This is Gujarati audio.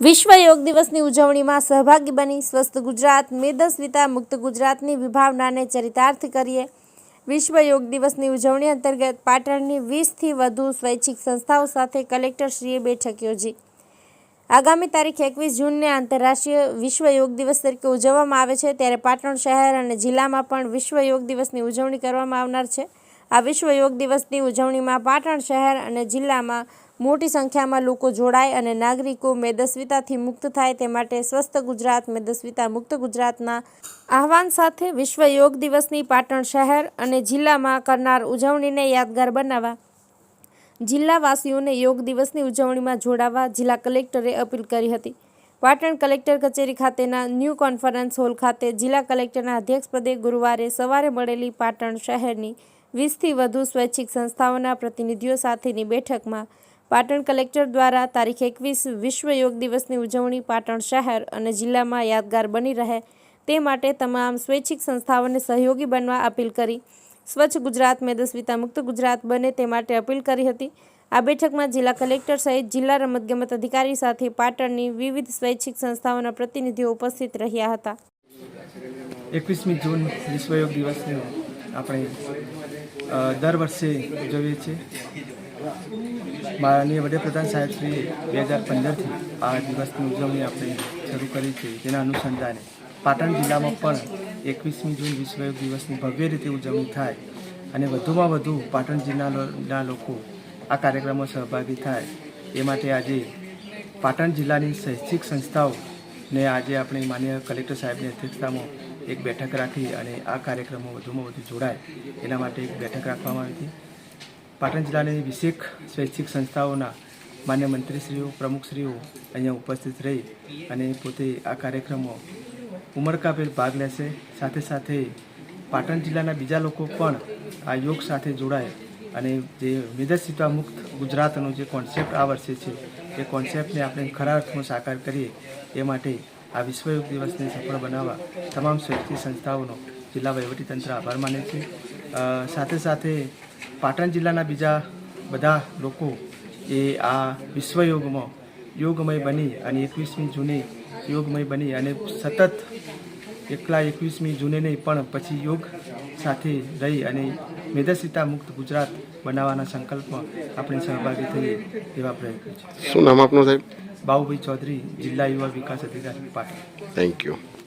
વિશ્વ યોગ દિવસની ઉજવણીમાં સહભાગી બની સ્વસ્થ ગુજરાત, મેદસ્વિતા મુક્ત ગુજરાતની વિભાવનાને ચરિતાર્થ કરીએ. વિશ્વ યોગ દિવસની ઉજવણી અંતર્ગત પાટણની વીસથી વધુ સ્વૈચ્છિક સંસ્થાઓ સાથે કલેક્ટરશ્રીએ બેઠક યોજી. આગામી તારીખ એકવીસ જૂનને આંતરરાષ્ટ્રીય વિશ્વ યોગ દિવસ તરીકે ઉજવવામાં આવે છે. ત્યારે પાટણ શહેર અને જિલ્લામાં પણ વિશ્વ યોગ દિવસની ઉજવણી કરવામાં આવનાર છે. આ વિશ્વ યોગ દિવસની ઉજવણીમાં પાટણ શહેર અને જિલ્લામાં મોટી સંખ્યામાં લોકો જોડાય અને નાગરિકો મેદસ્વીતાથી મુક્ત થાય તે માટે સ્વસ્થ ગુજરાત, મેદસ્વીતા મુક્ત ગુજરાતના આહવાન સાથે વિશ્વ યોગ દિવસની પાટણ શહેર અને જિલ્લામાં કરનાર ઉજવણીને યાદગાર બનાવવા. જિલ્લાવાસીઓને યોગ દિવસની ઉજવણીમાં જોડાવા જિલ્લા કલેક્ટરે અપીલ કરી હતી. પાટણ કલેક્ટર કચેરી ખાતેના ન્યૂ કોન્ફરન્સ હોલ ખાતે જિલ્લા કલેક્ટરના અધ્યક્ષપદે ગુરુવારે સવારે મળેલી પાટણ શહેરની વીસથી વધુ સ્વૈચ્છિક સંસ્થાઓના પ્રતિનિધિઓ સાથેની બેઠકમાં પાટણ કલેક્ટર દ્વારા તારીખ એકવીસ વિશ્વ યોગ દિવસની ઉજવણી પાટણ શહેર અને જિલ્લામાં યાદગાર બની રહે તે માટે તમામ સ્વૈચ્છિક સંસ્થાઓને સહયોગી બનવા અપીલ કરી. સ્વચ્છ ગુજરાત, મેદસ્વીતા મુક્ત ગુજરાત બને તે માટે અપીલ કરી હતી. આ બેઠકમાં જિલ્લા કલેક્ટર સહિત જિલ્લા રમતગમત અધિકારી સાથે પાટણની વિવિધ સ્વૈચ્છિક સંસ્થાઓના પ્રતિનિધિઓ ઉપસ્થિત રહ્યા હતા. એકવીસમી જૂન વિશ્વયોગ દિવસને આપણે દર વર્ષે ઉજવીએ છીએ. માનનીય વડાપ્રધાન સાહેબશ્રીએ બે હજાર પંદરથી આ દિવસની ઉજવણી આપણે શરૂ કરી છે તેના અનુસંધાને પાટણ જિલ્લામાં પણ એકવીસમી જૂન વિશ્વ દિવસની ભવ્ય રીતે ઉજવણી થાય અને વધુમાં વધુ પાટણ જિલ્લાના લોકો આ કાર્યક્રમમાં સહભાગી થાય. એ માટે આજે પાટણ જિલ્લાની શૈક્ષિક સંસ્થાઓને આજે આપણે માન્ય કલેક્ટર સાહેબની અધ્યક્ષતામાં એક બેઠક રાખી અને આ કાર્યક્રમો વધુમાં વધુ જોડાય. એના માટે એક બેઠક રાખવામાં આવી હતી. પાટણ જિલ્લાની વિશેષ સ્વૈચ્છિક સંસ્થાઓના માન્ય મંત્રીશ્રીઓ, પ્રમુખશ્રીઓ અહીંયા ઉપસ્થિત રહી અને પોતે આ કાર્યક્રમમાં ઉમરકાભેર ભાગ લેશે. સાથે સાથે પાટણ જિલ્લાના બીજા લોકો પણ આ યોગ સાથે જોડાય અને જે મેદસ્વીતા મુક્ત ગુજરાતનો જે કોન્સેપ્ટ આ વર્ષે છે, એ કોન્સેપ્ટને આપણે ખરા અર્થમાં સાકાર કરીએ, એ માટે આ વિશ્વ યોગ દિવસને સફળ બનાવવા તમામ સ્વૈચ્છિક સંસ્થાઓનો જિલ્લા વહીવટીતંત્ર આભાર માને છે. સાથે સાથે પાટણ જિલ્લાના બીજા બધા લોકો એ આ વિશ્વયોગમાં યોગમય બની અને એકવીસમી જૂને યોગમય બની અને સતત એકલા એકવીસમી જૂને નહીં પણ પછી યોગ સાથે રહી અને મેદસ્વીતા મુક્ત ગુજરાત બનાવવાના સંકલ્પમાં આપણે સહભાગી થઈએ એવા પ્રયત્નો છે. શું નામ આપનું સાહેબ? બાહુભાઈ ચૌધરી જિલ્લા યુવા વિકાસ અધિકારી પાટણ. Thank you